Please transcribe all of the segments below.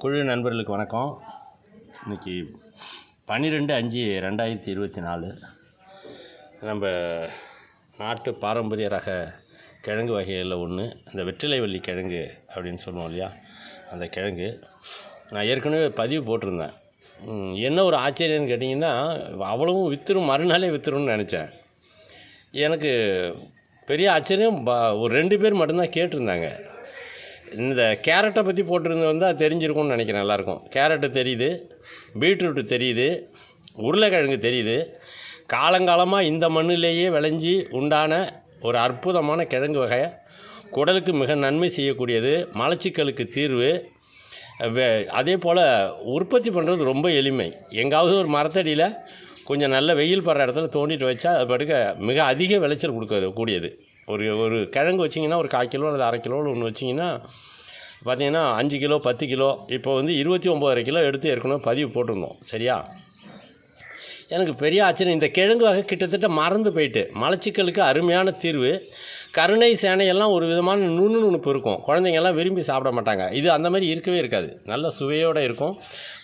குழு நண்பர்களுக்கு வணக்கம். இன்னைக்கு பன்னிரெண்டு அஞ்சு ரெண்டாயிரத்தி இருபத்தி நாலு. நம்ம நாட்டு பாரம்பரிய ரக கிழங்கு வகைகளில் ஒன்று இந்த வெற்றிலைவள்ளி கிழங்கு அப்படின்னு சொல்லுவோம் இல்லையா? அந்த கிழங்கு. நான் ஏற்கனவே பதிவு போட்டிருந்தேன். என்ன ஒரு ஆச்சரியம்னு கேட்டிங்கன்னா அவ்வளவும் வித்துரும் மறுநாளே வித்துரும்னு நினச்சேன். எனக்கு பெரிய ஆச்சரியம் ப- ஒரு ரெண்டு பேர் மட்டும்தான் கேட்டிருந்தாங்க. இந்த கேரட்டை பற்றி போட்டிருந்து வந்தால் தெரிஞ்சிருக்கும்னு நினைக்கிறேன் எல்லாருக்கும். கேரட்டு தெரியுது பீட்ரூட்டு தெரியுது உருளைக்கிழங்கு தெரியுது. காலங்காலமாக இந்த மண்ணிலேயே விளைஞ்சி உண்டான ஒரு அற்புதமான கிழங்கு வகை குடலுக்கு மிக நன்மை செய்யக்கூடியது மலச்சிக்கலுக்கு தீர்வு. அதே போல் உற்பத்தி பண்ணுறது ரொம்ப எளிமை. எங்காவது ஒரு மரத்தடியில் கொஞ்சம் நல்ல வெயில் படுற இடத்துல தோண்டிட்டு வச்சா அது படுக்க மிக அதிக விளைச்சல் கொடுக்க கூடியது. ஒரு ஒரு கிழங்கு வச்சிங்கன்னா ஒரு கால் கிலோ அல்லது அரை கிலோ ஒன்று வச்சிங்கன்னா பார்த்தீங்கன்னா அஞ்சு கிலோ பத்து கிலோ. இப்போ வந்து இருபத்தி ஒம்போதரை கிலோ எடுத்து ஏற்கனவே பதிவு போட்டிருந்தோம். சரியா? எனக்கு பெரிய ஆச்சரியம். இந்த கிழங்கு வகை கிட்டத்தட்ட மறந்து போயிட்டு மலச்சிக்கலுக்கு அருமையான தீர்வு. கருணை சேனையெல்லாம் ஒரு விதமான நுண்ணுணுப்பு இருக்கும். குழந்தைங்கெல்லாம் விரும்பி சாப்பிட மாட்டாங்க. இது அந்த மாதிரி இருக்கவே இருக்காது. நல்ல சுவையோடு இருக்கும்.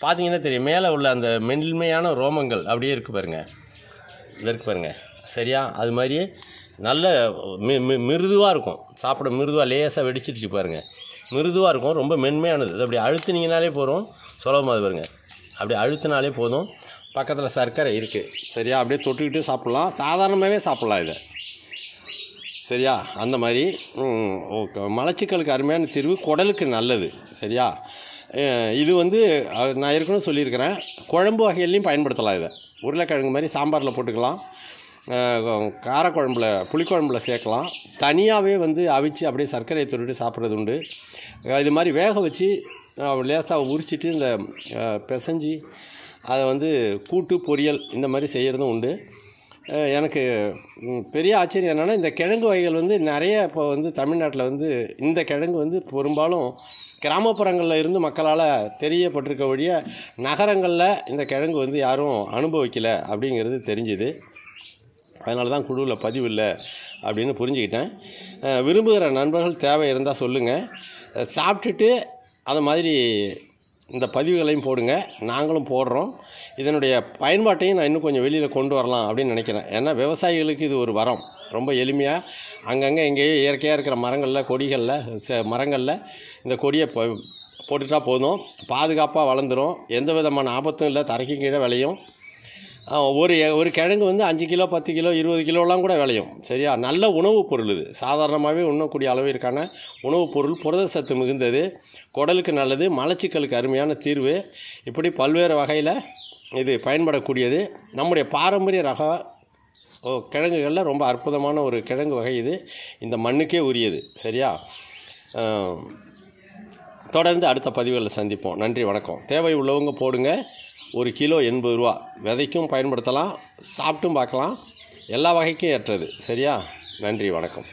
பார்த்தீங்கன்னா தெரியும் மேலே உள்ள அந்த மென்மையான ரோமங்கள் அப்படியே இருக்கு பாருங்கள் இருக்குது இருக்கு பாருங்க. சரியா? அது மாதிரி நல்ல மி மி- மிருதுவாக இருக்கும். சாப்பிட மிருதுவாக லேசாக வெடிச்சிடுச்சு பாருங்கள் மிருதுவாக இருக்கும் ரொம்ப மென்மையானது. இது அப்படி அழுத்தினீங்கனாலே போதும். சுலபமாக பாருங்க. அப்படி அழுத்தினாலே போதும். பக்கத்தில் சர்க்கரை இருக்குது சரியா? அப்படியே தொட்டுக்கிட்டு சாப்பிட்லாம். சாதாரணமாகவே சாப்பிட்லாம் இதை. சரியா? அந்த மாதிரி. ஓகே. மலச்சிக்கலுக்கு அருமையான தீர்வு குடலுக்கு நல்லது. சரியா? இது வந்து நான் ஏற்கனவே சொல்லியிருக்கிறேன். குழம்பு வகையிலையும் பயன்படுத்தலாம் இதை. உருளைக்கிழங்கு மாதிரி சாம்பாரில் போட்டுக்கலாம். காரக்குழம்புல புளிக்குழம்புல சேர்க்கலாம். தனியாகவே வந்து அவிச்சு அப்படியே சர்க்கரையை தொட்டுட்டு சாப்பிட்றது உண்டு. இது மாதிரி வேக வச்சு லேசாக உரிச்சிட்டு இந்த பிசைஞ்சி பிசைஞ்சு அதை வந்து கூட்டு பொரியல் இந்த மாதிரி செய்கிறதும் உண்டு. எனக்கு பெரிய ஆச்சரியம் என்னென்னா இந்த கிழங்கு வகைகள் வந்து நிறைய இப்போ வந்து தமிழ்நாட்டில் வந்து இந்த கிழங்கு வந்து பெரும்பாலும் கிராமப்புறங்களில் இருந்து மக்களால் தெரியப்பட்டிருக்க ஒழிய நகரங்களில் இந்த கிழங்கு வந்து யாரும் அனுபவிக்கலை அப்படிங்கிறது தெரிஞ்சுது. அதனால தான் குழுவில் பதிவு இல்லை அப்படின்னு புரிஞ்சுக்கிட்டேன். விரும்புகிற நண்பர்கள் தேவை இருந்தால் சொல்லுங்கள் சாப்பிட்டுட்டு அது மாதிரி இந்த பதிவுகளையும் போடுங்க. நாங்களும் போடுறோம். இதனுடைய பயன்பாட்டையும் நான் இன்னும் கொஞ்சம் வெளியில் கொண்டு வரலாம் அப்படின்னு நினைக்கிறேன். ஏன்னா விவசாயிகளுக்கு இது ஒரு வரம். ரொம்ப எளிமையாக அங்கங்கே எங்கேயோ இயற்கையாக இருக்கிற மரங்களில் கொடிகளில் ச- மரங்களில் இந்த கொடியை போட்டுட்டா போதும். பாதுகாப்பாக வளர்ந்துரும். எந்த விதமான ஆபத்தும் இல்லை. தரைக்கு கீழே விளையும். ஒரு ஒரு கிழங்கு வந்து அஞ்சு கிலோ பத்து கிலோ இருபது கிலோலாம் கூட விளையும். சரியா? நல்ல உணவுப் பொருள் இது. சாதாரணமாகவே உண்ணக்கூடிய அளவிற்கான உணவுப் பொருள். புரத சத்து மிகுந்தது. குடலுக்கு நல்லது. மலச்சிக்கலுக்கு அருமையான தீர்வு. இப்படி பல்வேறு வகையில் இது பயன்படக்கூடியது. நம்முடைய பாரம்பரிய ரக ஓ, கிழங்குகளில் ரொம்ப அற்புதமான ஒரு கிழங்கு வகை இது. இந்த மண்ணுக்கே உரியது. சரியா? தொடர்ந்து அடுத்த பதிவுகளில் சந்திப்போம். நன்றி வணக்கம். தேவை உள்ளவங்க போடுங்க. ஒரு கிலோ எண்பது ரூபா. விதைக்கும் பயன்படுத்தலாம் சாப்பிட்டும் பார்க்கலாம். எல்லா வகைக்கும் ஏற்றது. சரியா? நன்றி வணக்கம்.